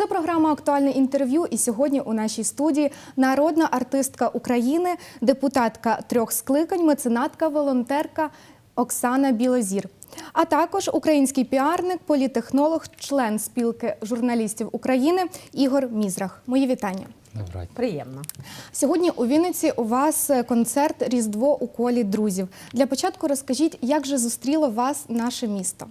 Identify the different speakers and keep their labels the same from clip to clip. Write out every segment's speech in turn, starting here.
Speaker 1: Це програма Актуальне інтерв'ю. І сьогодні у нашій студії народна артистка України, депутатка трьох скликань, меценатка, волонтерка Оксана Білозір. А також український піарник, політехнолог, член спілки журналістів України Ігор Мізрах. Мої вітання.
Speaker 2: Доброго
Speaker 3: Приємно.
Speaker 1: Сьогодні у Вінниці у вас концерт Різдво у колі друзів. Для початку розкажіть, як же зустріло вас наше місто?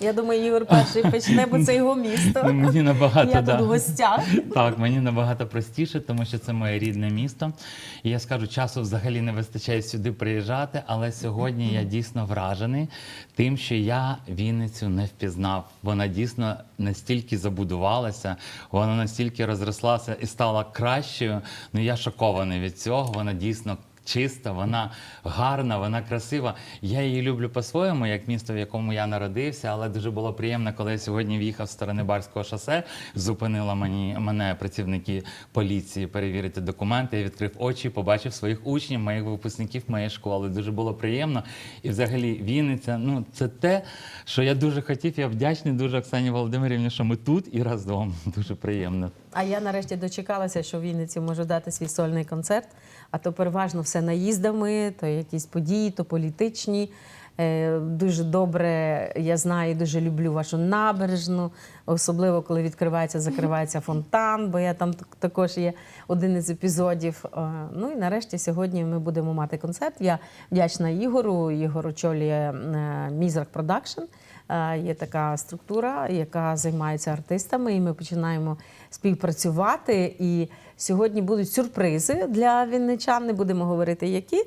Speaker 3: Я думаю, Ігор перший почне, бо це його місто.
Speaker 2: Ну, мені набагато
Speaker 3: Я
Speaker 2: да.
Speaker 3: тут в гостях.
Speaker 2: Так, мені набагато простіше, тому що це моє рідне місто. І я скажу, часу взагалі не вистачає сюди приїжджати, але сьогодні я дійсно вражений тим, що я Вінницю не впізнав. Вона дійсно настільки забудувалася, вона настільки розрослася і стала кращою. Ну я шокований від цього. Вона дійсно. Чиста, вона гарна, вона красива. Я її люблю по-своєму, як місто, в якому я народився, але дуже було приємно, коли я сьогодні в'їхав з сторони Барського шосе, зупинила мені мене працівники поліції перевірити документи. Я відкрив очі, побачив своїх учнів, моїх випускників моєї школи. Дуже було приємно. І взагалі Вінниця, ну це те, що я дуже хотів. Я вдячний дуже Оксані Володимирівні, що ми тут і разом. Дуже приємно.
Speaker 3: А я нарешті дочекалася, що в Вінниці можу дати свій сольний концерт. А то переважно все наїздами, то якісь події, то політичні. Е, Дуже добре, я знаю, дуже люблю вашу набережну, особливо коли відкривається, закривається фонтан, бо я там також є один із епізодів. Е, Ну і нарешті сьогодні ми будемо мати концерт. Я вдячна Ігору. Ігор очолює е, Мізрак Продакшн. Е, Є така структура, яка займається артистами, і ми починаємо співпрацювати. І сьогодні будуть сюрпризи для вінничан. Не будемо говорити, які.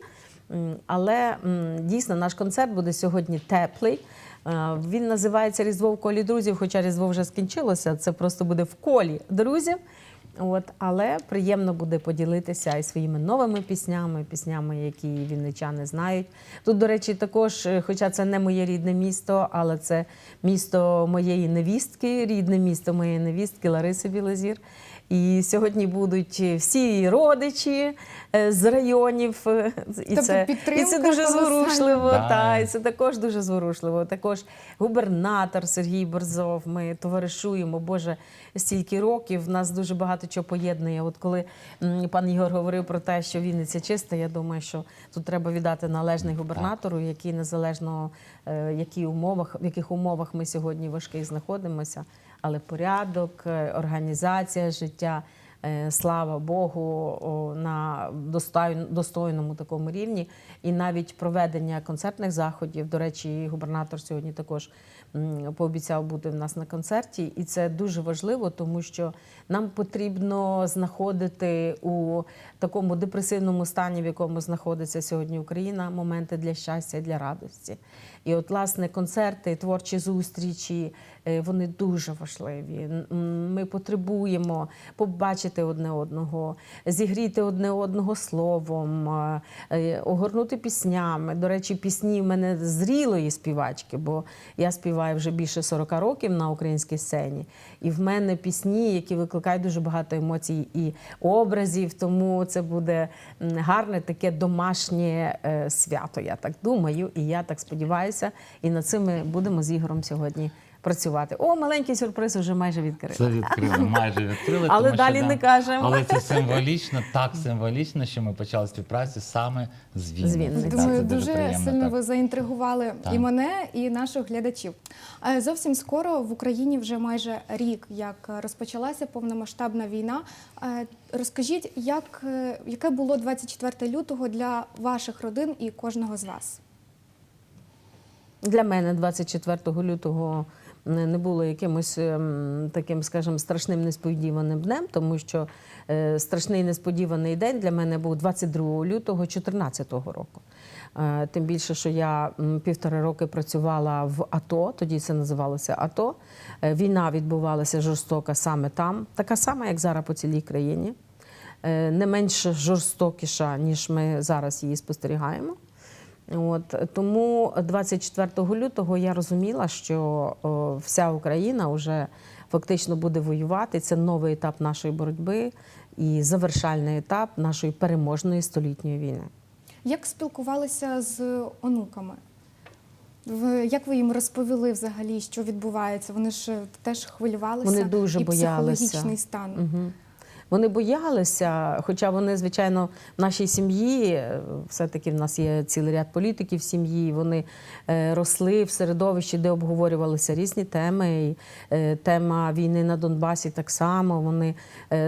Speaker 3: Але дійсно наш концерт буде сьогодні теплий. Е, Він називається Різдво в колі друзів, хоча Різдво вже скінчилося. Це просто буде в колі друзів. От, але приємно буде поділитися і своїми новими піснями, піснями, які вінничани знають. Тут, до речі, також, е, хоча це не моє рідне місто, але це місто моєї невістки, рідне місто моєї невістки Лариси Білозір. І сьогодні будуть всі родичі е, з районів. е, І,
Speaker 1: Тобто
Speaker 3: це, і це дуже зворушливо.
Speaker 2: Да.
Speaker 3: Та, і це також дуже зворушливо. Також губернатор Сергій Борзов. Ми товаришуємо. Боже, стільки років нас дуже багато чого поєднує. От коли пан Ігор говорив про те, що Вінниця чиста, я думаю, що тут треба віддати належний губернатору, який незалежно е, які умовах, в яких умовах ми сьогодні важких знаходимося, але порядок, е, організація життя. е, Слава Богу, на достойн- достойному такому рівні, і навіть проведення концертних заходів. До речі, губернатор сьогодні також пообіцяв бути в нас на концерті, і це дуже важливо, тому що нам потрібно знаходити у такому депресивному стані, в якому знаходиться сьогодні Україна, моменти для щастя, для радості. І от, власне, концерти, творчі зустрічі, е, вони дуже важливі. Ми потребуємо побачити одне одного, зігріти одне одного словом, е, е, огорнути піснями. До речі, пісні в мене зрілої співачки, бо я співаю вже більше 40 років на українській сцені. І в мене пісні, які викликають дуже багато емоцій і образів. Тому це буде гарне таке домашнє е, свято. Я так думаю, і я так сподіваюся. І над цим ми будемо з Ігорем сьогодні працювати. О, маленький сюрприз вже майже відкрили.
Speaker 2: Це відкрили, майже відкрили.
Speaker 3: Але
Speaker 2: тому що,
Speaker 3: далі не кажемо.
Speaker 2: Але це символічно, так символічно, що ми почали співпрацю саме з Вінниці.
Speaker 3: З Вінниці.
Speaker 2: Так,
Speaker 1: Думаю,
Speaker 2: це
Speaker 1: дуже,
Speaker 2: приємно,
Speaker 1: сильно
Speaker 2: так.
Speaker 1: ви заінтригували
Speaker 2: Так.
Speaker 1: і мене, і наших глядачів. Е, Зовсім скоро в Україні вже майже рік, як розпочалася повномасштабна війна. Е, Розкажіть, як, е, яке було 24 лютого для ваших родин і кожного з вас?
Speaker 3: Для мене 24 лютого не було якимось ем, таким, скажімо, страшним несподіваним днем, тому що е, страшний несподіваний день для мене був 22 лютого 2014 року. Е, Тим більше, що я м, півтора роки працювала в АТО, тоді це називалося АТО. Е, Війна відбувалася жорстока саме там, така сама, як зараз по цілій країні. Не менш жорстокіша, ніж ми зараз її спостерігаємо. От тому 24 лютого я розуміла, що о, вся Україна вже фактично буде воювати. Це новий етап нашої боротьби і завершальний етап нашої переможної столітньої війни.
Speaker 1: Як спілкувалися з онуками? Як ви їм розповіли взагалі, що відбувається? Вони ж теж хвилювалися.
Speaker 3: Вони дуже
Speaker 1: і
Speaker 3: боялися.
Speaker 1: психологічний стан.
Speaker 3: Угу. Вони боялися, хоча вони, звичайно, в нашій сім'ї, е, все-таки в нас є цілий ряд політиків в сім'ї, вони е, росли в середовищі, де обговорювалися різні теми. І, е, тема війни на Донбасі так само. Вони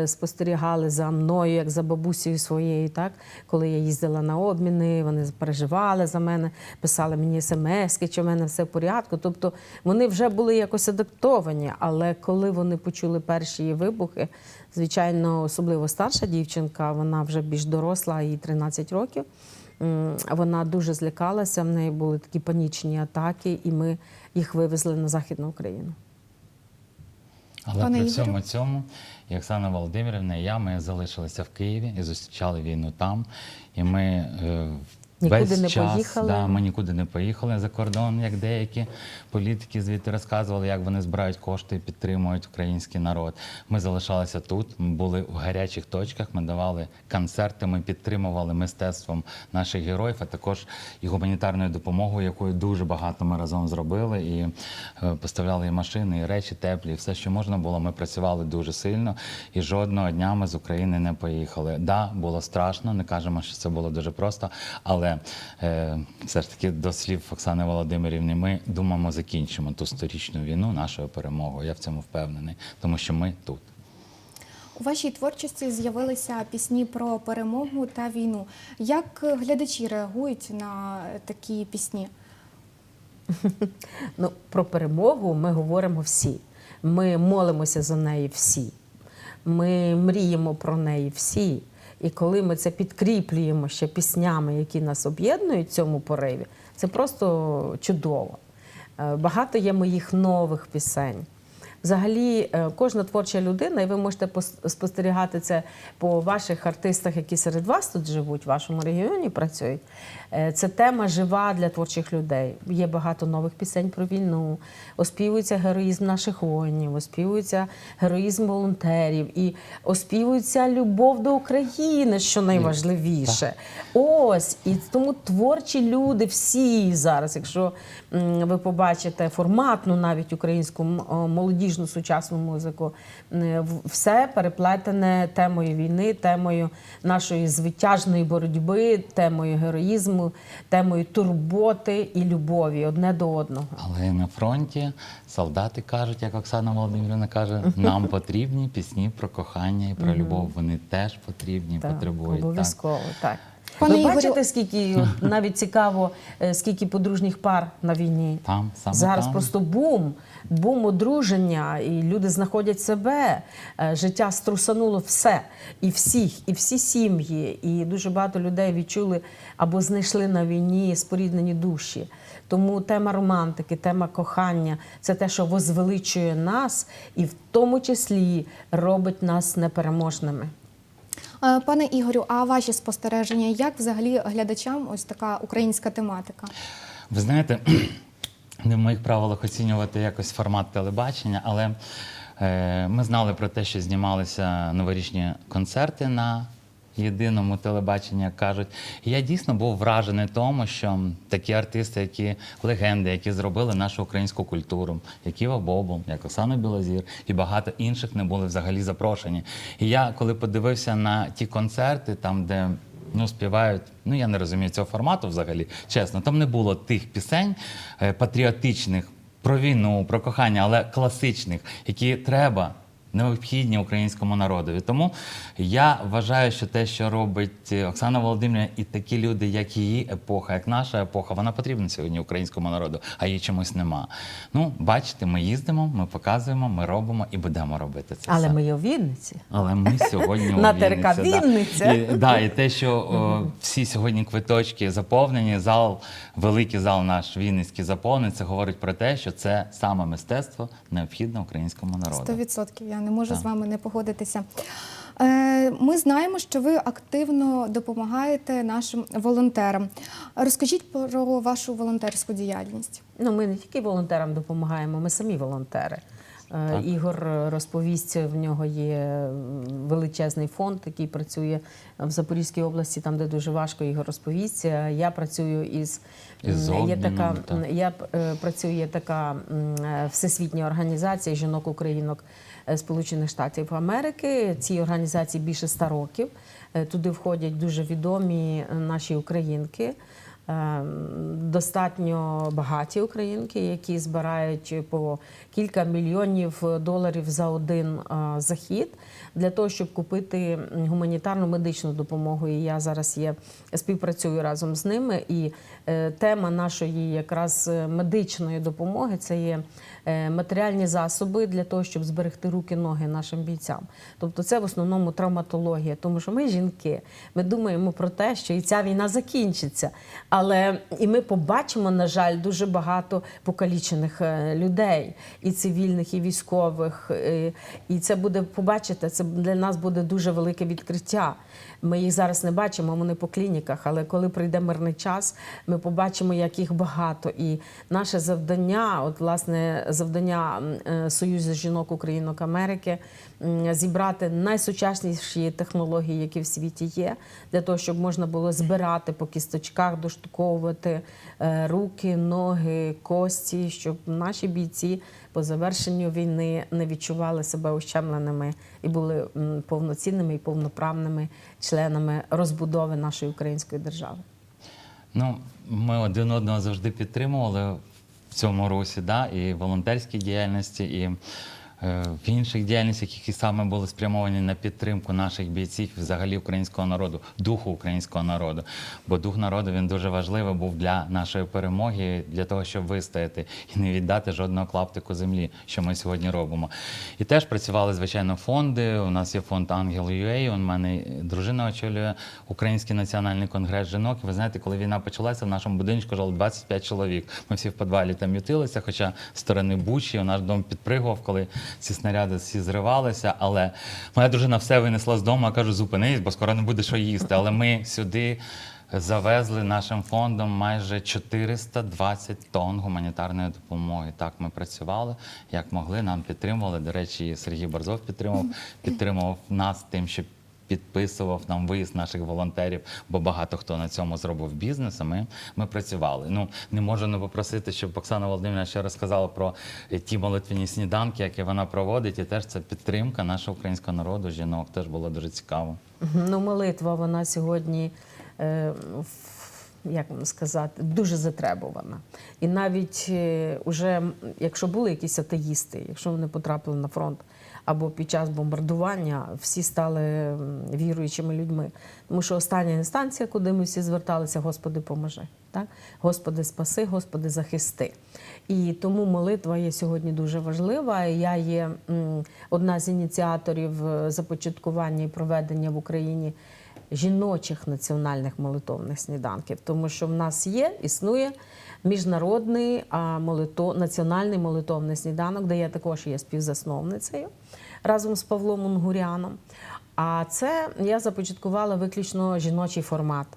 Speaker 3: спостерігали за мною, як за бабусею своєю, так? коли я їздила на обміни, вони переживали за мене, писали мені смски, чи в мене все в порядку. Тобто вони вже були якось адаптовані, але коли вони почули перші вибухи, звичайно, особливо старша дівчинка, вона вже більш доросла, їй 13 років. Вона дуже злякалася, в неї були такі панічні атаки, і ми їх вивезли на Західну Україну.
Speaker 2: Але
Speaker 1: Пане
Speaker 2: при
Speaker 1: Ігорю?
Speaker 2: всьому цьому і Оксана Володимирівна, і я ми залишилися в Києві і зустрічали війну там. І ми е,
Speaker 3: Нікуди
Speaker 2: весь
Speaker 3: не
Speaker 2: час,
Speaker 3: поїхали?
Speaker 2: Да, ми нікуди не поїхали за кордон, як деякі політики звідти розказували, як вони збирають кошти і підтримують український народ. Ми залишалися тут. Ми були в гарячих точках. Ми давали концерти. Ми підтримували мистецтвом наших героїв, а також і гуманітарною допомогою, якою дуже багато ми разом зробили. І е, поставляли і машини, і речі теплі, і все, що можна було. Ми працювали дуже сильно. І жодного дня ми з України не поїхали. Да, було страшно, не кажемо, що це було дуже просто, але е, все ж таки до слів Оксани Володимирівни, ми думаємо, закінчимо ту сторічну війну нашою перемогою. Я в цьому впевнений, тому що ми тут.
Speaker 1: У вашій творчості з'явилися пісні про перемогу та війну. Як глядачі реагують на такі пісні?
Speaker 3: Ну, про перемогу ми говоримо всі. Ми молимося за неї всі. Ми мріємо про неї всі. І коли ми це підкріплюємо ще піснями, які нас об'єднують в цьому пориві, це просто чудово. Е, Багато є моїх нових пісень. Взагалі, е, кожна творча людина, і ви можете пос- спостерігати це по ваших артистах, які серед вас тут живуть, в вашому регіоні працюють. Е, Це тема жива для творчих людей. Є багато нових пісень про війну, оспівується героїзм наших воїнів, оспівується героїзм волонтерів і оспівується любов до України, що найважливіше. Ось і тому творчі люди всі зараз, якщо ви побачите форматну навіть українську м, о, молодіжну сучасну музику, м, все переплетене темою війни, темою нашої звитяжної боротьби, темою героїзму, темою турботи і любові одне до одного.
Speaker 2: Але на фронті солдати кажуть, як Оксана Володимирівна каже, нам потрібні пісні про кохання і про любов. Вони теж потрібні, потребують.
Speaker 3: Обов'язково так.
Speaker 1: Пане
Speaker 3: Ви
Speaker 1: Ігорю-
Speaker 3: бачите, скільки от, навіть цікаво, е, скільки подружніх пар на війні?
Speaker 2: Там, саме
Speaker 3: Зараз
Speaker 2: там.
Speaker 3: просто бум, бум одруження, і люди знаходять себе. Е, Життя струсануло все і всіх, і всі сім'ї. І дуже багато людей відчули або знайшли на війні споріднені душі. Тому тема романтики, тема кохання це те, що возвеличує нас, і в тому числі робить нас непереможними.
Speaker 1: Е, Пане Ігорю, а ваші спостереження, як взагалі глядачам ось така українська тематика?
Speaker 2: Ви знаєте, не в моїх правилах оцінювати якось формат телебачення, але е, ми знали про те, що знімалися новорічні концерти на єдиному телебаченні, як кажуть. Я дійсно був вражений тому, що такі артисти, які легенди, які зробили нашу українську культуру, як Іва Бобул, як Оксана Білозір і багато інших не були взагалі запрошені. І я, коли подивився на ті концерти, там, де Ну, співають. Ну я не розумію цього формату взагалі. Чесно, там не було тих пісень е, патріотичних про війну, про кохання, але класичних, які треба. Необхідні українському народові. Тому я вважаю, що те, що робить Оксана Володимирівна, і такі люди, як її епоха, як наша епоха, вона потрібна сьогодні українському народу, а її чомусь нема. Ну, бачите, ми їздимо, ми показуємо, ми робимо і будемо робити це.
Speaker 3: Але
Speaker 2: все.
Speaker 3: ми є в Вінниці.
Speaker 2: Але ми сьогодні у
Speaker 3: На ТРК
Speaker 2: Вінниці.
Speaker 3: Вінниця.
Speaker 2: І, да, і те, що о, всі сьогодні квиточки заповнені, зал, великий зал наш Вінницький заповнений, це говорить про те, що це саме мистецтво необхідне українському народу.
Speaker 1: Сто відсотків я не можу
Speaker 2: Так.
Speaker 1: з вами не погодитися. Е, Ми знаємо, що ви активно допомагаєте нашим волонтерам. Розкажіть про вашу волонтерську діяльність.
Speaker 3: Ну, ми не тільки волонтерам допомагаємо, ми самі волонтери. Е,
Speaker 2: Так.
Speaker 3: Ігор розповість, в нього є величезний фонд, який працює в Запорізькій області, там де дуже важко. Ігор розповість. Е, Я працюю із,
Speaker 2: Із
Speaker 3: є така
Speaker 2: так.
Speaker 3: я працюю така всесвітня організація жінок українок е, Сполучених Штатів Америки. Цій організації більше ста років. Е, Туди входять дуже відомі е, наші українки. е, Достатньо багаті українки, які збирають по кілька мільйонів доларів за один е, захід для того, щоб купити гуманітарну медичну допомогу. І я зараз є співпрацюю разом з ними. І е, тема нашої якраз е, медичної допомоги це є е, матеріальні засоби для того, щоб зберегти руки, ноги нашим бійцям. Тобто, це в основному травматологія, тому що ми жінки, ми думаємо про те, що і ця війна закінчиться. Але і ми побачимо, на жаль, дуже багато покалічених е, людей, і цивільних, і військових. е, І це буде побачите, це для нас буде дуже велике відкриття. Ми їх зараз не бачимо, вони по клініках, але коли прийде мирний час, ми побачимо, як їх багато. І наше завдання, от власне, завдання е, Союзу жінок Українок Америки, зібрати найсучасніші технології, які в світі є, для того, щоб можна було збирати по кісточках, доштуковувати е, руки, ноги, кості, щоб наші бійці по завершенню війни не відчували себе ущемленими і були повноцінними і повноправними членами розбудови нашої української держави.
Speaker 2: Ну, ми один одного завжди підтримували в цьому русі, да? і волонтерській діяльності, і в інших діяльностях, які саме були спрямовані на підтримку наших бійців взагалі українського народу, духу українського народу. Бо дух народу він дуже важливий був для нашої перемоги, для того, щоб вистояти і не віддати жодного клаптику землі, що ми сьогодні робимо. І теж працювали, звичайно, фонди. У нас є фонд Ангел UA, У мене дружина очолює Український національний конгрес жінок. І ви знаєте, коли війна почалася, в нашому будинку жило 25 чоловік. Ми всі в підвалі там ютилися, хоча сторони Бучі, у наш дом підпригував, коли ці снаряди всі зривалися. Але моя дружина все винесла з дому, кажу, зупинись, бо скоро не буде що їсти. Але ми сюди. Завезли нашим фондом майже 420 тонн гуманітарної допомоги. Так, ми працювали, як могли, нам підтримували. До речі, Сергій Борзов підтримав, підтримував нас тим, що підписував нам виїзд наших волонтерів, бо багато хто на цьому зробив бізнес. А ми, ми працювали. Ну не можу не попросити, щоб Оксана Володимирівна ще розказала про е, ті молитвені сніданки, які вона проводить, і теж це підтримка нашого українського народу, жінок. Теж було дуже цікаво.
Speaker 3: Ну, молитва вона сьогодні, е, в- як вам сказати, дуже затребувана. І навіть е, уже, якщо були якісь атеїсти, якщо вони потрапили на фронт або під час бомбардування, всі стали віруючими людьми. Тому що остання інстанція, куди ми всі зверталися, Господи, поможи. Так? Господи, спаси, Господи, захисти. І тому молитва є сьогодні дуже важлива. Я є одна з ініціаторів е, започаткування і проведення в Україні жіночих національних молитовних сніданків, тому що в нас є, існує міжнародний молито, національний молитовний сніданок, де я також є співзасновницею разом з Павлом Унгуряном. А це я започаткувала виключно жіночий формат.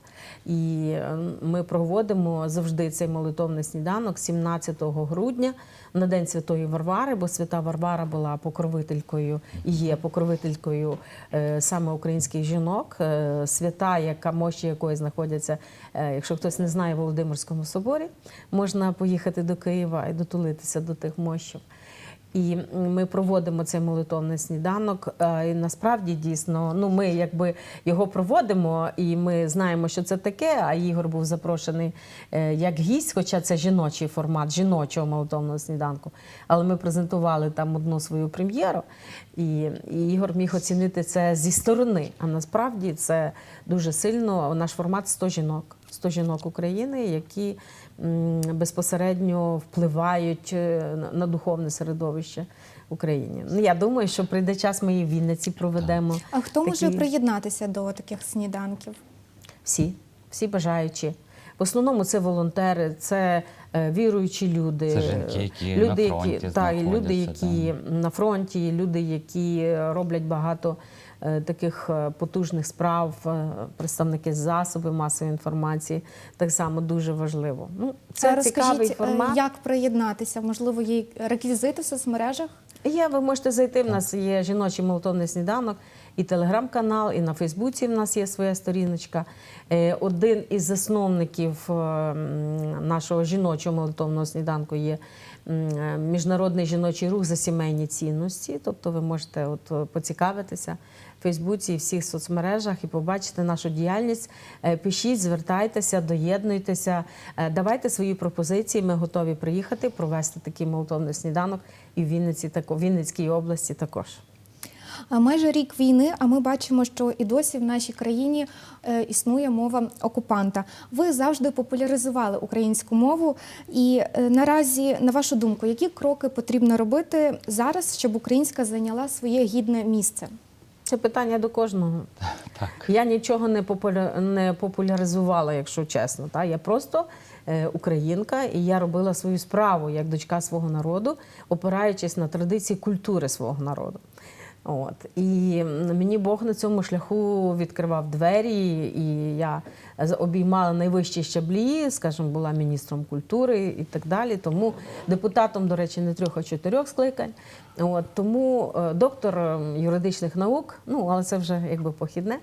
Speaker 3: І е, ми проводимо завжди цей молитовний сніданок 17 грудня на День Святої Варвари, бо свята Варвара була покровителькою і є покровителькою е, саме українських жінок, е, свята, яка мощі якої знаходяться, якщо хтось не знає, в Володимирському соборі, можна поїхати до Києва і дотулитися до тих мощів. І ми проводимо цей молитовний сніданок. Е, І насправді дійсно, ну ми якби його проводимо, і ми знаємо, що це таке. А Ігор був запрошений е, як гість, хоча це жіночий формат жіночого молитовного сніданку. Але ми презентували там одну свою прем'єру, і, Ігор міг оцінити це зі сторони. А насправді це дуже сильно наш формат 100 жінок. 100 жінок України, які безпосередньо впливають е, на- духовне середовище в Україні. Ну я думаю, що прийде час, ми і в Вінниці проведемо.
Speaker 1: А хто може приєднатися до таких сніданків?
Speaker 3: Всі, всі бажаючі. В основному це волонтери, це е, віруючі люди,
Speaker 2: Це жінки, які
Speaker 3: люди,
Speaker 2: на фронті
Speaker 3: які, та, люди, які на фронті, люди, які роблять багато е, таких е, потужних справ, е, представники засобів масової інформації. Так само дуже важливо. Ну, це
Speaker 1: А
Speaker 3: цікавий
Speaker 1: розкажіть, е,
Speaker 3: формат.
Speaker 1: як приєднатися? Можливо, є реквізити в соцмережах?
Speaker 3: Є, ви можете зайти. В нас є жіночий молотовний сніданок, і телеграм-канал, і на Фейсбуці в нас є своя сторіночка. Е, Один із засновників е, нашого жіночого молитовного сніданку є е, Міжнародний жіночий рух за сімейні цінності. Тобто ви можете от е, поцікавитися в Фейсбуці і всіх соцмережах і побачити нашу діяльність. Е, Пишіть, звертайтеся, доєднуйтеся, е, давайте свої пропозиції. Ми готові приїхати, провести такий молотовний сніданок і в Вінниці, в Вінницькій області також.
Speaker 1: Майже рік війни, а ми бачимо, що і досі в нашій країні е, існує мова окупанта. Ви завжди популяризували українську мову. І е, наразі, на вашу думку, які кроки потрібно робити зараз, щоб українська зайняла своє гідне місце?
Speaker 3: Це питання до кожного.
Speaker 2: Так.
Speaker 3: Я нічого не, популя... не популяризувала, якщо чесно. Та? Я просто е, українка, і я робила свою справу як дочка свого народу, опираючись на традиції культури свого народу. От. І мені Бог на цьому шляху відкривав двері, і я обіймала найвищі щаблі, скажімо, була міністром культури і так далі. Тому депутатом, до речі, не трьох, а чотирьох скликань. От, тому е, доктор юридичних наук, ну але це вже якби похідне.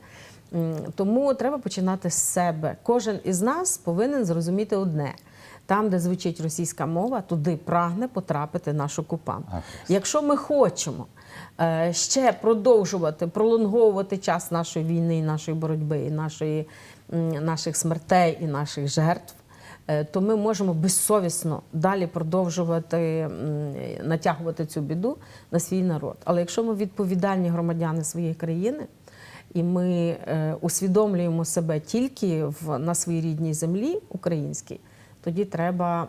Speaker 3: Тому треба починати з себе. Кожен із нас повинен зрозуміти одне. Там, де звучить російська мова, туди прагне потрапити наш окупант. Якщо ми хочемо е, ще продовжувати пролонговувати час нашої війни, і нашої боротьби, і нашої, наших смертей і наших жертв, е, то ми можемо безсовісно далі продовжувати натягувати цю біду на свій народ. Але якщо ми відповідальні громадяни своєї країни, і ми е, усвідомлюємо себе тільки в, на своїй рідній землі українській, тоді треба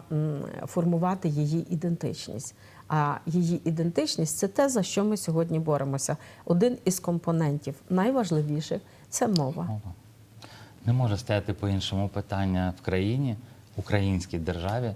Speaker 3: формувати її ідентичність. А її ідентичність це те, за що ми сьогодні боремося. Один із компонентів найважливіших це мова.
Speaker 2: Мова. Не може стояти по-іншому питання в країні, українській державі,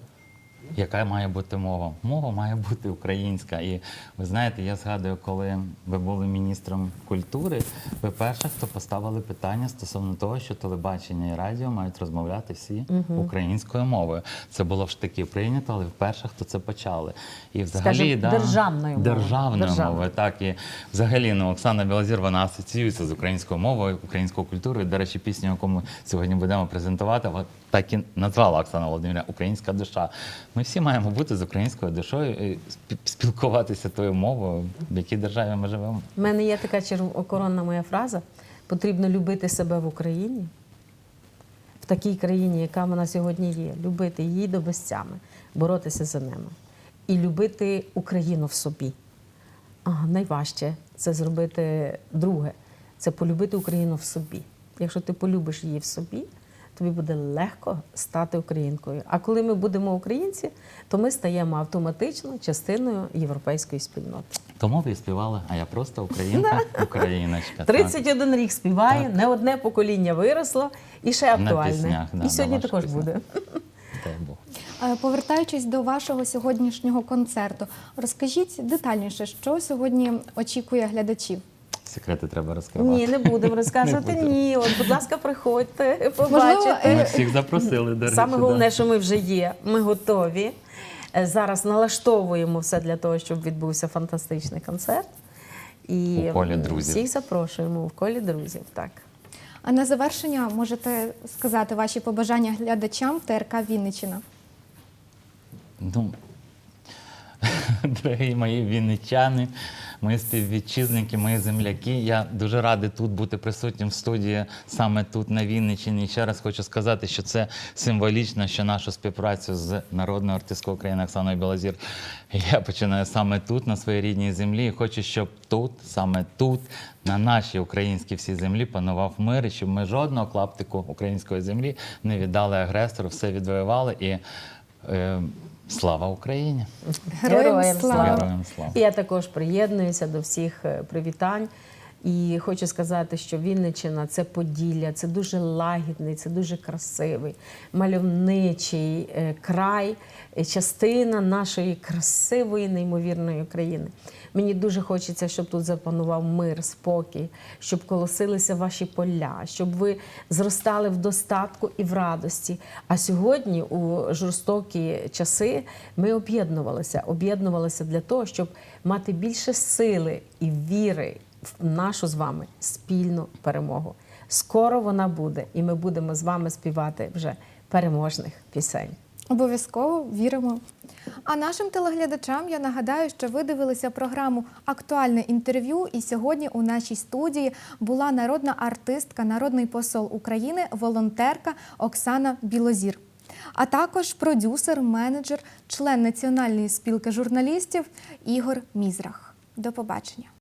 Speaker 2: яка має бути мова. Мова має бути українська. І ви знаєте, я згадую, коли ви були міністром культури, ви перша, хто поставили питання стосовно того, що телебачення і радіо мають розмовляти всі українською мовою. Це було ж таки прийнято, але ви перша, хто це почали. І взагалі
Speaker 3: Скажімо,
Speaker 2: да,
Speaker 3: державною мовою.
Speaker 2: державною
Speaker 3: Державною.
Speaker 2: мовою. Так і взагалі ну, Оксана Білозір вона асоціюється з українською мовою, українською культурою. До речі, пісню, яку ми сьогодні будемо презентувати, так і назвала Оксана Володимирівна Українська душа. Ми всі маємо бути з українською душою і спілкуватися тою мовою, в якій державі ми живемо.
Speaker 3: У мене є така червокоронна моя фраза: потрібно любити себе в Україні, в такій країні, яка вона сьогодні є, любити її до боротися за ними. І любити Україну в собі. А найважче це зробити друге це полюбити Україну в собі. Якщо ти полюбиш її в собі, тобі буде легко стати українкою. А коли ми будемо українці, то ми стаємо автоматично частиною європейської спільноти.
Speaker 2: Тому ви співали, а я просто українка, україночка. так.
Speaker 3: 31 рік співає, не одне покоління виросло і ще
Speaker 2: На
Speaker 3: актуальне.
Speaker 2: піснях, да,
Speaker 3: і сьогодні також
Speaker 2: піснях.
Speaker 3: буде.
Speaker 2: Дай Бог.
Speaker 1: Е, Повертаючись до вашого сьогоднішнього концерту, розкажіть детальніше, що сьогодні очікує глядачів.
Speaker 2: Секрети треба розкривати.
Speaker 3: Ні, не будемо розказувати.
Speaker 2: Не будемо.
Speaker 3: Ні, от, будь ласка, приходьте, побачите.
Speaker 2: Ми всіх запросили, до речі.
Speaker 3: Саме
Speaker 2: да.
Speaker 3: головне, що ми вже є, ми готові. Е, Зараз налаштовуємо все для того, щоб відбувся фантастичний концерт. І
Speaker 2: У колі друзів.
Speaker 3: всіх запрошуємо в колі друзів. Так.
Speaker 1: А на завершення можете сказати ваші побажання глядачам ТРК Вінниччина.
Speaker 2: Ну, дорогі мої вінничани, мої співвітчизники, мої земляки. Я дуже радий тут бути присутнім в студії саме тут на Вінниччині. І ще раз хочу сказати, що це символічно, що нашу співпрацю з народною артисткою України Оксаною Білозір я починаю саме тут, на своїй рідній землі. І хочу, щоб тут, саме тут, на нашій українській всій землі панував мир, і щоб ми жодного клаптику української землі не віддали агресору, все відвоювали і. Е, Слава Україні!
Speaker 3: Героям
Speaker 1: слава!
Speaker 2: Героям слава!
Speaker 3: І я також приєднуюся до всіх е, привітань І хочу сказати, що Вінниччина це Поділля, це дуже лагідний, це дуже красивий, мальовничий е, край, е, частина нашої красивої, неймовірної України. Мені дуже хочеться, щоб тут запанував мир, спокій, щоб колосилися ваші поля, щоб ви зростали в достатку і в радості. А сьогодні, у жорстокі часи, ми об'єднувалися, об'єднувалися для того, щоб мати більше сили і віри в нашу з вами спільну перемогу. Скоро вона буде, і ми будемо з вами співати вже переможних пісень.
Speaker 1: Обов'язково віримо. А нашим телеглядачам я нагадаю, що ви дивилися програму Актуальне інтерв'ю. І сьогодні у нашій студії була народна артистка, народний посол України, волонтерка Оксана Білозір, а також продюсер, менеджер, член Національної спілки журналістів Ігор Мізрах. До побачення.